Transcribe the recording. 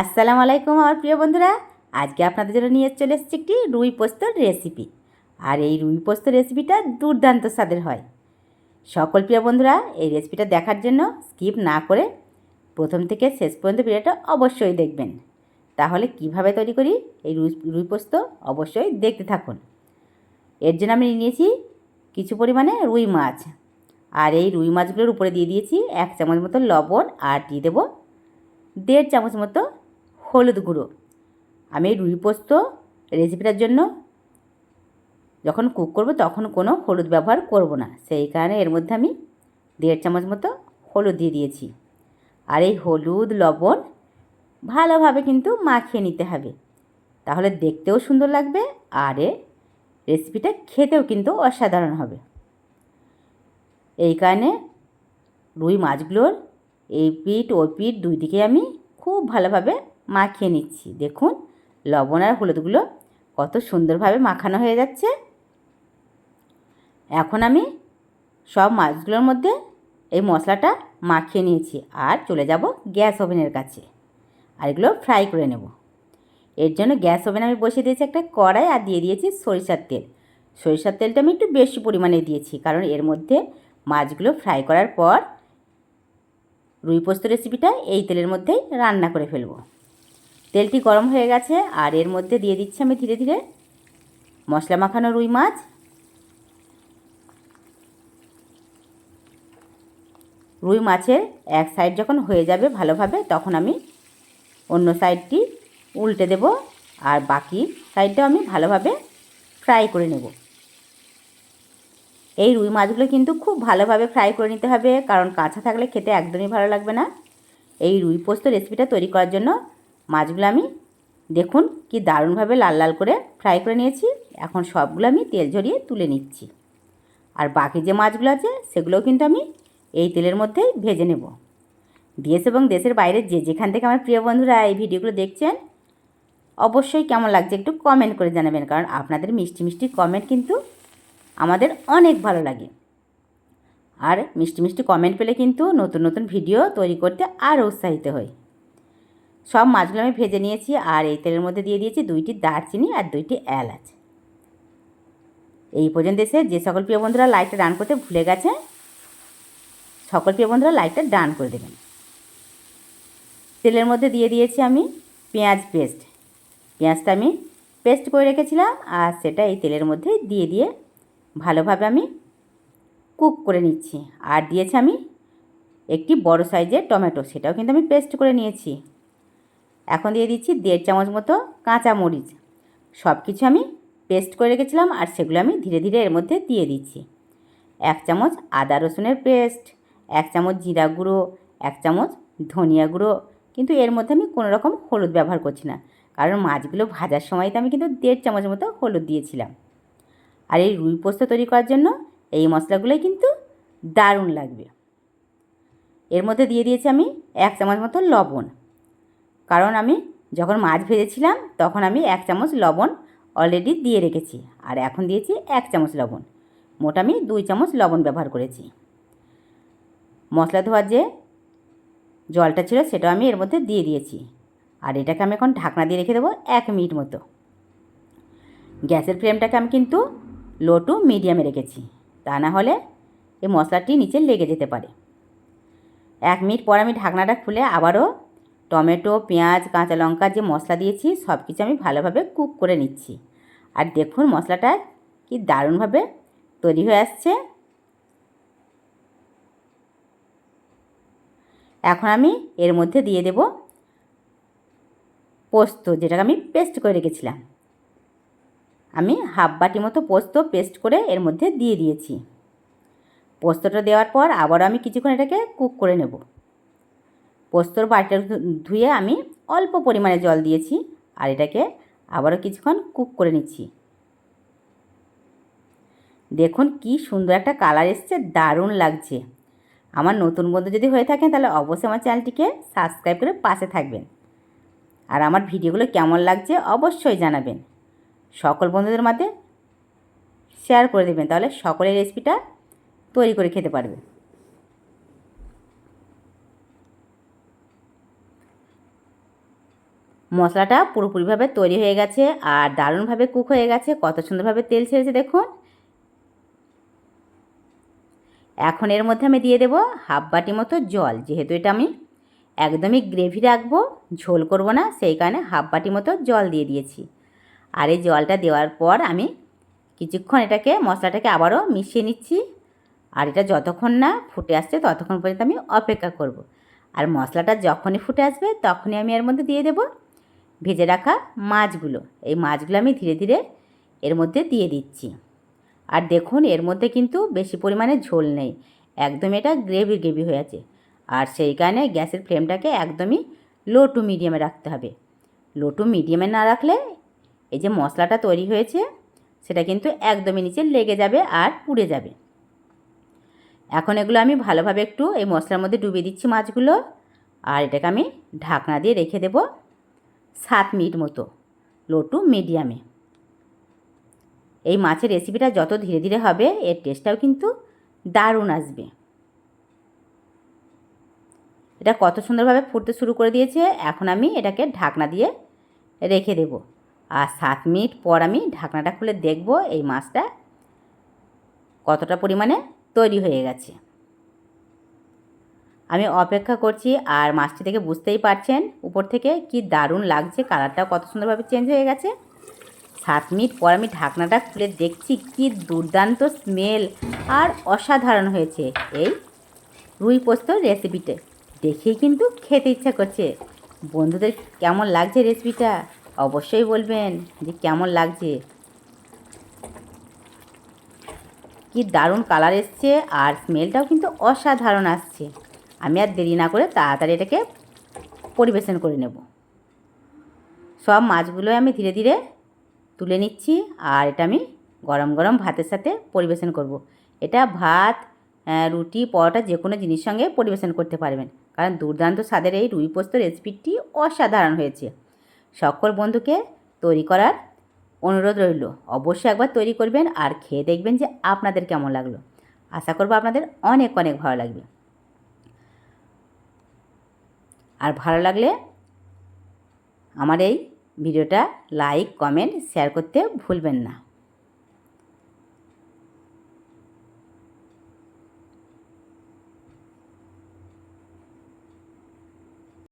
আসসালামু আলাইকুম আমার প্রিয় বন্ধুরা। আজকে আপনাদের জন্য নিয়ে চলে এসেছি একটি রুই পোস্তর রেসিপি আর এই রুই পোস্ত রেসিপিটা দুর্দান্ত স্বাদের হয়। সকল প্রিয় বন্ধুরা, এই রেসিপিটা দেখার জন্য স্কিপ না করে প্রথম থেকে শেষ পর্যন্ত ভিডিওটা অবশ্যই দেখবেন। তাহলে কীভাবে তৈরি করি এই রুই রুই পোস্ত অবশ্যই দেখতে থাকুন। এর জন্য আমি নিয়েছি কিছু পরিমাণে রুই মাছ। আর এই রুই মাছগুলোর উপরে দিয়ে দিয়েছি এক চামচ মতো লবণ আর দিয়ে দেবো দেড় চামচ মতো হলুদ গুঁড়ো। আমি রুই পোস্ত রেসিপিটার জন্য যখন কুক করব তখন কোনো হলুদ ব্যবহার করব না। সেই কারণে এর মধ্যে আমি দেড় চামচ মতো হলুদ দিয়ে দিয়েছি। আর এই হলুদ, লবণ ভালোভাবে কিন্তু মাখিয়ে নিতে হবে। তাহলে দেখতেও সুন্দর লাগবে আর এ রেসিপিটা খেতেও কিন্তু অসাধারণ হবে। এই কারণে রুই মাছগুলোর এই পিঠ, ও পিঠ দুই দিকে আমি খুব ভালোভাবে মাখিয়ে নিচ্ছি। দেখুন, লবণ আর হলুদগুলো কত সুন্দরভাবে মাখানো হয়ে যাচ্ছে। এখন আমি সব মাছগুলোর মধ্যে এই মশলাটা মাখিয়ে নিয়েছি আর চলে যাব গ্যাস ওভেনের কাছে। আর এগুলো ফ্রাই করে নেব। এর জন্য গ্যাস ওভেন আমি বসিয়ে দিয়েছি একটা কড়াই আর দিয়ে দিয়েছি সরিষার তেল। সরিষার তেলটা আমি একটু বেশি পরিমাণে দিয়েছি কারণ এর মধ্যে মাছগুলো ফ্রাই করার পর রুই পোস্ত রেসিপিটা এই তেলের মধ্যেই রান্না করে ফেলব। তেলটি গরম হয়ে গেছে আর এর মধ্যে দিয়ে দিচ্ছি আমি ধীরে ধীরে মশলা মাখানো রুই মাছ। রুই মাছের এক সাইড যখন হয়ে যাবে ভালোভাবে, তখন আমি অন্য সাইডটি উল্টে দেব আর বাকি সাইডটাও আমি ভালোভাবে ফ্রাই করে নেব। এই রুই মাছগুলো কিন্তু খুব ভালোভাবে ফ্রাই করে নিতে হবে, কারণ কাঁচা থাকলে খেতে একদমই ভালো লাগবে না। এই রুই পোস্ত রেসিপিটা তৈরি করার জন্য মাছগুলো আমি দেখুন কি দারুণভাবে লাল লাল করে ফ্রাই করে নিয়েছি। এখন সবগুলো আমি তেল ঝরিয়ে তুলে নিচ্ছি। আর বাকি যে মাছগুলো আছে, সেগুলোও কিন্তু আমি এই তেলের মধ্যেই ভেজে নেব। দেশ এবং দেশের বাইরে যে যেখান থেকে আমার প্রিয় বন্ধুরা এই ভিডিওগুলো দেখছেন, অবশ্যই কেমন লাগছে একটু কমেন্ট করে জানাবেন। কারণ আপনাদের মিষ্টি মিষ্টি কমেন্ট কিন্তু আমাদের অনেক ভালো লাগে। আর মিষ্টি মিষ্টি কমেন্ট পেলে কিন্তু নতুন নতুন ভিডিও তৈরি করতে আরও উৎসাহিত হই। সব মাছগুলো আমি ভেজে নিয়েছি আর এই তেলের মধ্যে দিয়ে দিয়েছি দুইটি দারচিনি আর দুইটি এলাচ। এই পর্যন্ত এসে যে সকল প্রিয় বন্ধুরা লাইটটা ডান করতে ভুলে গেছে, সকল প্রিয় বন্ধুরা লাইটটা ডান করে দেবেন। তেলের মধ্যে দিয়ে দিয়েছি আমি পেঁয়াজ পেস্ট। পেঁয়াজটা আমি পেস্ট করে রেখেছিলাম আর সেটা এই তেলের মধ্যে দিয়ে দিয়ে ভালোভাবে আমি কুক করে নিচ্ছি। আর দিয়েছি আমি একটি বড় সাইজের টমেটো, সেটাও কিন্তু আমি পেস্ট করে নিয়েছি। এখন দিয়ে দিচ্ছি দেড় চামচ মতো কাঁচা মরিচ। সব কিছু আমি পেস্ট করে রেখেছিলাম আর সেগুলো আমি ধীরে ধীরে এর মধ্যে দিয়ে দিচ্ছি। এক চামচ আদা রসুনের পেস্ট, এক চামচ জিরা গুঁড়ো, এক চামচ ধনিয়া গুঁড়ো। কিন্তু এর মধ্যে আমি কোনো রকম হলুদ ব্যবহার করছি না, কারণ মাছগুলো ভাজার সময় তো আমি কিন্তু দেড় চামচ মতো হলুদ দিয়েছিলাম। আর এই রুই পোস্ত তৈরি করার জন্য এই মশলাগুলোই কিন্তু দারুণ লাগবে। এর মধ্যে দিয়ে দিয়েছি আমি এক চামচ মতো লবণ। কারণ আমি যখন মাছ ভেজেছিলাম, তখন আমি এক চামচ লবণ অলরেডি দিয়ে রেখেছি আর এখন দিয়েছি এক চামচ লবণ। মোট আমি দুই চামচ লবণ ব্যবহার করেছি। মশলা ধোয়ার যে জলটা ছিল সেটাও আমি এর মধ্যে দিয়ে দিয়েছি। আর এটাকে আমি এখন ঢাকনা দিয়ে রেখে দেবো এক মিনিট মতো। গ্যাসের ফ্লেমটাকে আমি কিন্তু লো টু মিডিয়ামে রেখেছি। তা না হলে এই মশলাটি নিচে লেগে যেতে পারে। এক মিনিট পর আমি ঢাকনাটা খুলে আবারও টমেটো, পেঁয়াজ, কাঁচা লঙ্কা যে মশলা দিয়েছি, সব কিছু আমি ভালোভাবে কুক করে নিচ্ছি। আর দেখুন মশলাটা কি দারুণভাবে তৈরি হয়ে আসছে। এখন আমি এর মধ্যে দিয়ে দেব পোস্ত, যেটাকে আমি পেস্ট করে রেখেছিলাম। আমি হাফ বাটি মতো পোস্ত পেস্ট করে এর মধ্যে দিয়ে দিয়েছি। পোস্তটা দেওয়ার পর আবার আমি কিছুক্ষণ এটাকে কুক করে নেব। পোস্তর বাটিটা ধুয়ে আমি অল্প পরিমাণে জল দিয়েছি আর এটাকে আবারও কিছুক্ষণ কুক করে নিচ্ছি। দেখুন কি সুন্দর একটা কালার এসছে, দারুণ লাগছে। আমার নতুন বন্ধু যদি হয়ে থাকেন তাহলে অবশ্যই আমার চ্যানেলটিকে সাবস্ক্রাইব করে পাশে থাকবেন। আর আমার ভিডিওগুলো কেমন লাগছে অবশ্যই জানাবেন। সকল বন্ধুদের মধ্যে শেয়ার করে দেবেন, তাহলে সকলের রেসিপিটা তৈরি করে খেতে পারবে। মশলাটা পুরোপুরিভাবে তৈরি হয়ে গেছে আর দারুণভাবে কুক হয়ে গেছে। কত সুন্দরভাবে তেল ছেড়েছে দেখুন। এখন এর মধ্যে আমি দিয়ে দেবো হাফ বাটি মতো জল। যেহেতু এটা আমি একদমই গ্রেভি রাখব, ঝোল করব না, সেই কারণে হাফ বাটি মতো জল দিয়ে দিয়েছি। আর এই জলটা দেওয়ার পর আমি কিছুক্ষণ এটাকে, মশলাটাকে আবারও মিশিয়ে নিচ্ছি। আর এটা যতক্ষণ না ফুটে আসছে ততক্ষণ পর্যন্ত আমি অপেক্ষা করব। আর মশলাটা যখনই ফুটে আসবে তখনই আমি এর মধ্যে দিয়ে দেব ভেজে রাখা মাছগুলো। এই মাছগুলো আমি ধীরে ধীরে এর মধ্যে দিয়ে দিচ্ছি। আর দেখুন, এর মধ্যে কিন্তু বেশি পরিমাণে ঝোল নেই। একদম এটা গ্রেভি গ্রেভি হয়ে আছে। আর সেই কারণে গ্যাসের ফ্লেমটাকে একদমই লো টু মিডিয়ামে রাখতে হবে। লো টু মিডিয়ামে না রাখলে এই যে মশলাটা তৈরি হয়েছে, সেটা কিন্তু একদমই নিচে লেগে যাবে আর পুড়ে যাবে। এখন এগুলো আমি ভালোভাবে একটু এই মশলার মধ্যে ডুবিয়ে দিচ্ছি মাছগুলো। আর এটাকে আমি ঢাকনা দিয়ে রেখে দেব। সাত মিনিট মতো লো টু মিডিয়ামে। এই মাছের রেসিপিটা যত ধীরে ধীরে হবে, এর টেস্টটাও কিন্তু দারুণ আসবে। এটা কত সুন্দরভাবে ফুটতে শুরু করে দিয়েছে, এখন আমি এটাকে ঢাকনা দিয়ে রেখে দেব। আর সাত মিনিট পর আমি ঢাকনাটা খুলে দেখব এই মাছটা কতটা পরিমাণে তৈরি হয়ে গেছে। আমি অপেক্ষা করছি আর মাছটি থেকে বুঝতেই পারছেন উপর থেকে কি দারুণ লাগছে, কালারটাও কত সুন্দরভাবে চেঞ্জ হয়ে গেছে। সাত মিনিট পর আমি ঢাকনাটা খুলে দেখছি কি দুর্দান্ত স্মেল আর অসাধারণ হয়েছে। এই রুই পোস্ত রেসিপিটা দেখেই কিন্তু খেতে ইচ্ছা করছে। বন্ধুদের কেমন লাগছে রেসিপিটা অবশ্যই বলবেন যে কেমন লাগছে। কি দারুণ কালার এসছে আর স্মেলটাও কিন্তু অসাধারণ আসছে। আমি আর দেরি না করে তাড়াতাড়ি এটাকে পরিবেশন করে নেব। সব মাছগুলো আমি ধীরে ধীরে তুলে নিচ্ছি আর এটা আমি গরম গরম ভাতের সাথে পরিবেশন করব। এটা ভাত রুটি, পরোটা যে কোনো জিনিস সঙ্গে পরিবেশন করতে পারবেন। কারণ দুর্দান্ত স্বাদের এই রুই পোস্ত রেসিপিটি অসাধারণ হয়েছে। সকল বন্ধুকে তৈরি করার অনুরোধ রইল। অবশ্যই একবার তৈরি করবেন আর খেয়ে দেখবেন যে আপনাদের কেমন লাগল। আশা করব আপনাদের অনেক অনেক ভালো লাগবে। আর ভালো লাগলে আমার এই ভিডিওটা লাইক কমেন্ট শেয়ার করতে ভুলবেন না।